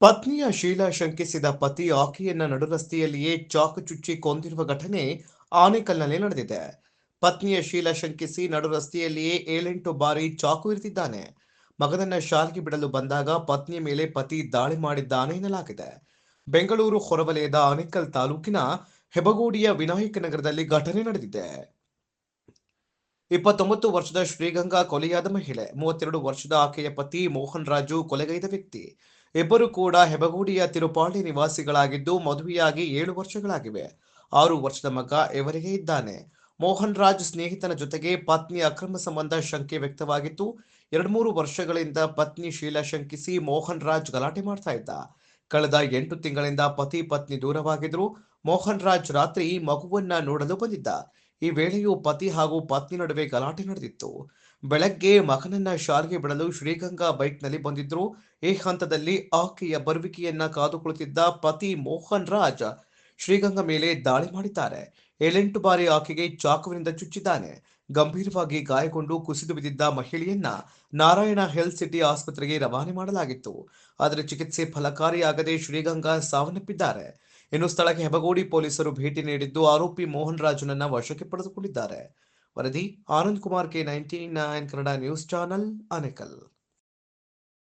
ಪತ್ನಿಯ ಶೀಲಾ ಶಂಕಿಸಿದ ಪತಿ ಆಕೆಯನ್ನ ನಡುರಸ್ತೆಯಲ್ಲಿಯೇ ಚಾಕು ಚುಚ್ಚಿ ಕೊಂದಿರುವ ಘಟನೆ ಆನೇಕಲ್ನಲ್ಲಿ ನಡೆದಿದೆ. ಪತ್ನಿಯ ಶೀಲಾ ಶಂಕಿಸಿ ನಡುರಸ್ತೆಯಲ್ಲಿಯೇ ಏಳೆಂಟು ಬಾರಿ ಚಾಕು ಇರಿದಿದ್ದಾನೆ. ಮಗನನ್ನ ಶಾಲೆಗೆ ಬಿಡಲು ಬಂದಾಗ ಪತ್ನಿಯ ಮೇಲೆ ಪತಿ ದಾಳಿ ಮಾಡಿದ್ದಾನೆ ಎನ್ನಲಾಗಿದೆ. ಬೆಂಗಳೂರು ಹೊರವಲಯದ ಆನೇಕಲ್ ತಾಲೂಕಿನ ಹೆಬಗೋಡಿಯ ವಿನಾಯಕ ನಗರದಲ್ಲಿ ಘಟನೆ ನಡೆದಿದೆ. ಇಪ್ಪತ್ತೊಂಬತ್ತು ವರ್ಷದ ಶ್ರೀಗಂಗಾ ಕೊಲೆಯಾದ ಮಹಿಳೆ, ಮೂವತ್ತೆರಡು ವರ್ಷದ ಆಕೆಯ ಪತಿ ಮೋಹನ್ ರಾಜು ಕೊಲೆಗೈದ ವ್ಯಕ್ತಿ. ಇಬ್ಬರು ಕೂಡ ಹೆಬಗೋಡಿಯ ತಿರುಪಾಳಿ ನಿವಾಸಿಗಳಾಗಿದ್ದು ಮದುವೆಯಾಗಿ ಏಳು ವರ್ಷಗಳಾಗಿವೆ. ಆರು ವರ್ಷದ ಮಗ ಇವರಿಗೆ ಇದ್ದಾನೆ. ಮೋಹನ್ ರಾಜ್ ಸ್ನೇಹಿತನ ಜೊತೆಗೆ ಪತ್ನಿ ಅಕ್ರಮ ಸಂಬಂಧ ಶಂಕೆ ವ್ಯಕ್ತವಾಗಿತ್ತು ಎರಡು ಮೂರು ವರ್ಷಗಳಿಂದ ಪತ್ನಿ ಶೀಲಾ ಶಂಕಿಸಿ ಮೋಹನ್ ರಾಜ್ ಗಲಾಟೆ ಮಾಡ್ತಾ ಇದ್ದ. ಕಳೆದ ಎಂಟು ತಿಂಗಳಿಂದ ಪತಿ ಪತ್ನಿ ದೂರವಾಗಿದ್ರು ಮೋಹನ್ ರಾಜ್ ರಾತ್ರಿ ಮಗುವನ್ನ ನೋಡಲು ಬಂದಿದ್ದ. ಈ ವೇಳೆಯೂ ಪತಿ ಹಾಗೂ ಪತ್ನಿ ನಡುವೆ ಗಲಾಟೆ ನಡೆದಿತ್ತು. ಬೆಳಗ್ಗೆ ಮಗನನ್ನ ಶಾಲೆಗೆ ಬಿಡಲು ಶ್ರೀಗಂಗಾ ಬೈಕ್ನಲ್ಲಿ ಬಂದಿದ್ರು. ಈ ಹಂತದಲ್ಲಿ ಆಕೆಯ ಬರುವಿಕೆಯನ್ನ ಕಾದು ಕುಳಿತಿದ್ದ ಪತಿ ಮೋಹನ್ ರಾಜ್ ಶ್ರೀಗಂಗಾ ಮೇಲೆ ದಾಳಿ ಮಾಡಿದ್ದಾರೆ. ಏಳೆಂಟು ಬಾರಿ ಆಕೆಗೆ ಚಾಕುವಿನಿಂದ ಚುಚ್ಚಿದ್ದಾನೆ. ಗಂಭೀರವಾಗಿ ಗಾಯಗೊಂಡು ಕುಸಿದು ಬಿದ್ದಿದ್ದ ಮಹಿಳೆಯನ್ನ ನಾರಾಯಣ ಹೆಲ್ತ್ ಸಿಟಿ ಆಸ್ಪತ್ರೆಗೆ ರವಾನೆ ಮಾಡಲಾಗಿತ್ತು. ಆದರೆ ಚಿಕಿತ್ಸೆ ಫಲಕಾರಿಯಾಗದೆ ಶ್ರೀಗಂಗಾ ಸಾವನ್ನಪ್ಪಿದ್ದಾರೆ. ಇನ್ನು ಸ್ಥಳಕ್ಕೆ ಹೆಬಗೋಡಿ ಪೊಲೀಸರು ಭೇಟಿ ನೀಡಿದ್ದು ಆರೋಪಿ ಮೋಹನ್ ರಾಜುನನ್ನ ವಶಕ್ಕೆ ಪಡೆದುಕೊಂಡಿದ್ದಾರೆ. ವರದಿ Anand Kumar K ninety nine Kannada news channel, Anekal.